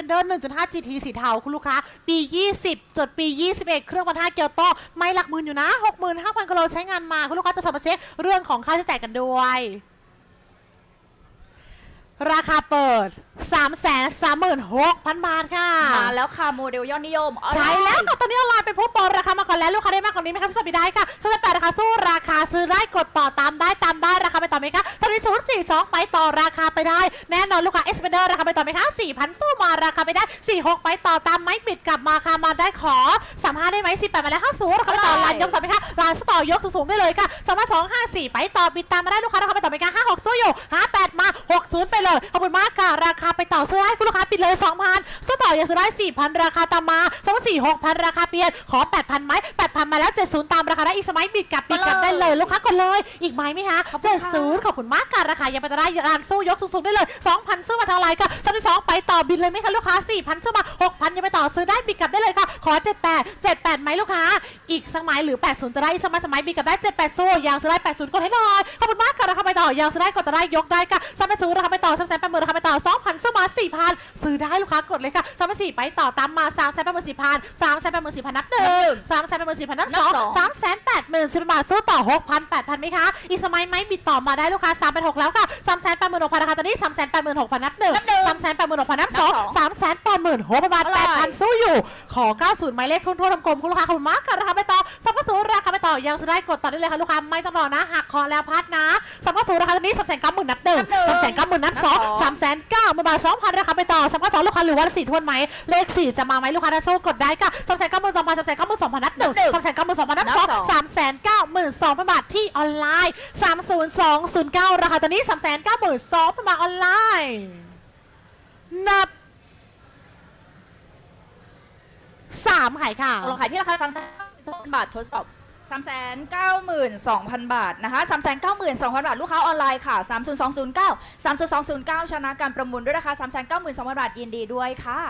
Xpander 1.5 GT สีเทาคุณลูกค้า ปี 20 จดปี 21 เครื่องพันห้าเกียวโต ไม่หลักหมื่นอยู่นะ 65,000กิโลใช้งานมาคุณลูกค้าจะสอบมาเช็คเรื่องของค่าใช้จ่ายกันด้วยราคาเปิด 336,000 บาทค่ะ มาแล้วค่ะ โมเดลยอดนิยม ใช่แล้วค่ะตอนนี้ออนไลน์เป็นผู้โปรราคามาก่อนแล้ว ลูกค้าได้มากกว่านี้ไหมคะสปีได้ค่ะสแปดราคาสู้ราคาซื้อได้กดต่อตามได้ตามได้ราคา ไปต่อไหมคะสปีศูนย์สี่สองไปต่อราคาไปได้ แน่นอนลูกค้าเอสเปเดอร์ราคาไปต่อไหมคะสี่พันสู้มาราคาไปได้สี่หกไปต่อตามไม้ปิดกลับมาค่ะมาได้ขอสามห้าได้ไหมสิบแปดมาแล้วห้าศูนย์ราคาไปต่อได้ลานยกต่อไหมคะลานสต่อยกสูงๆได้เลยค่ะสองพันสองห้าสี่ไปต่อปิดตามมาได้ลูกค้าราคาไปต่อไหมคะห้าหกสู้อยู่ห้าแปดมาหกศูนย์ไปเลยขอบคุณมากค่ะราคาไปต่อซื้อให้คุณลูกค้าปิดเลยสองพันสู้ต่อยังซื้อได้สี่พันราคาตามมาสองพันสี่หกพันราคาเปลี่ยนขอแปดพันไหมแปดพันมาแล้วเจ็ดศูนย์ตามราคาได้อีกสมัยปิดกลับปิดกลับได้เลยลูกค้ากดเลย อีกไหมไหมคะขอบคุเจ็ณดค่ะศูนย์ขอบคุณมากค่ะราคายังไปต่อได้ร้านสู้ยกสูงๆได้เลยสองพันซื้อมาทางไลน์ค่ะสามสองไปต่อบินเลยไหมคะลูกค้าสี่พันซื้อมาหกพันยังไปต่อซื้อได้ปิดกลับได้เลยค่ะ ขอเจ็ดแปดเจ็ดแปดไหมลูกค้า อีกสมัยหรือแปดศูนย์จะได้อีกสมัยสมัยบินกลับได้เจ็ดแปดสู้ยางซื้อได้แปดศูนย์กดให้หน่อยขอบคุณมากค่ะราคาไปต่อยางซื้อได้กดต่อได้ยกได้ค่ะสามแปดศูนย์ราคาไปต่อสามแสนแปดหมื่นราคาไปต่อสองพันซื้อมาสี่พันซื้อได้ลูกค้ากดเลยค่ะสามแปดสี่ไปต่อตามมาสามแสนแปดหมื่นสี่พันสามแสนแปดหมื่นสี่พันนับหนึ่งสามแสนแปดหมื่นสี่พันนับสองนับสองสามแสนแปด หมื่นสิบบาทสู้ต่อหกพันแปดพันไหมคะอีกสมัยไหมบิดต่อมาได้ลูกค้าสามแปดหกแล้วค่ะสามแสนแปดหมื่นหกพันราคาตอนนี้สามแสนแปดหมื่นหกพันนับหนึ่งนับหนึ่งสามแสนแปดหมื่นหกพันนับนับสองสองสามแสนแปดหมื่นหกพันบาทเท่าไหแปร่ดพันสู้อยู่ ขอเก้าศูนย์หมายเลขทุนทั่วทั้งกลมคุณลูกค้าขอบคุณมากค่ะราคาไปต่อสามศูนย์ราคาไปต่อยังจะได้กดต่อได้เลยค่ะลูกค้าไม่ต้องรอนะหักคอแล้วพัดนะสามศูนย์ราคาตอนนี้สามแสนเก้าหมื่นนับหนึ่งนับหนึ่งสามแสนเก้าหมื่นนับสองนับสองสามแสนเก้าหมื่นบาทสองพันราคาไปต่อสามสองลูกค้าหรือว่าสี่ทวนไหมเลขสี่จะมาไหมลูกค้าถ้าสู้กดได้ค่ะสามแสนเก้าหมื่นสองพันสามแสนเก้าหมื่นสองพันนับหนึ่งนับหนึ่งสามแสนเก้าหมื่นสองพันนับนับสอง 32,000 บาทที่ออนไลน์ 30209 ราคาตอนนี้ 392,000 บาทออนไลน์ นับ 3 ขายค่ะ ลงขายที่ราคา3 0 0 0บาททดสอบ 3 9 2 0 0 0 บาทนะคะ3 9 2 0 0 0 บาท ลูกค้าออนไลน์ค่ะ 30209 30209 ชนะการประมูลด้วยราคา3 9 2 0 0 0 บาทยินดีด้วยค่ะ